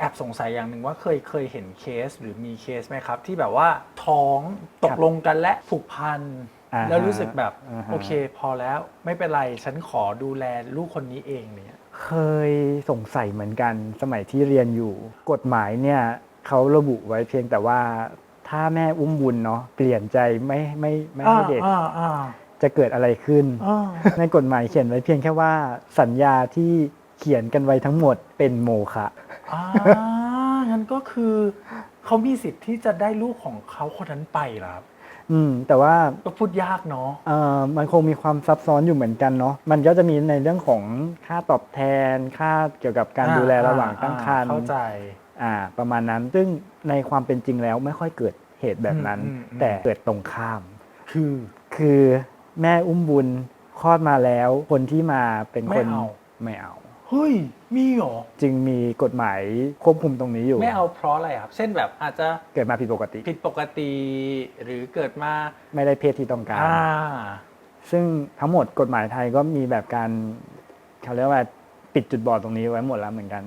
แอบสงสัยอย่างหนึ่งว่าเคยเคยเห็นเคสหรือมีเคสไหมครับ ที่แบบว่าท้องตกลงกันและผูกพันอ่าฮะแล้วรู้สึกแบบอ่าฮะ โอเค พอแล้วไม่เป็นไรฉันขอดูแลลูกคนนี้เองเนี่ย เคยสงสัยเหมือนกันสมัยที่เรียนอยู่ กฎหมายเนี่ยเขาระบุไว้เพียงแต่ว่าถ้าแม่อุ้มบุญเนาะเปลี่ยนใจไม่ไม่ไม่ให้เด็กอ่าอ่าจะเกิดอะไรขึ้น อ่าในกฎหมายเขียนไว้เพียงแค่ว่าสัญญาที่เขียนกันไว้ทั้งหมดเป็นโมฆะ อ่างั้นก็คือเขามีสิทธิ์ที่จะได้ลูกของเขาคนนั้นไปเหรอครับอืม แต่ว่าก็พูดยากเนาะ เอ่อมันคงมีความซับซ้อนอยู่เหมือนกันเนาะมันก็จะมีในเรื่องของค่าตอบแทน ค่าเกี่ยวกับการดูแลระหว่างตั้งครรภ์เข้าใจ อ่า ประมาณนั้น ซึ่งในความเป็นจริงแล้วไม่ค่อยเกิดเหตุแบบนั้น อืมอืมอืมแต่เกิดตรงข้าม คือ คือแม่อุ้มบุญคลอดมาแล้ว คนที่มาเป็นคนไม่เอา ไม่เอา เฮ้ย มีเหรอ จึงมีกฎหมายควบคุมตรงนี้อยู่ ไม่เอาเพราะอะไรครับ เช่นแบบอาจจะเกิดมาผิดปกติ ผิดปกติหรือเกิดมาไม่ได้เพศที่ต้องการ อ่าซึ่งทั้งหมดกฎหมายไทยก็มีแบบการเขาเรียกว่าปิดจุดบอดตรงนี้ไว้หมดแล้วเหมือนกัน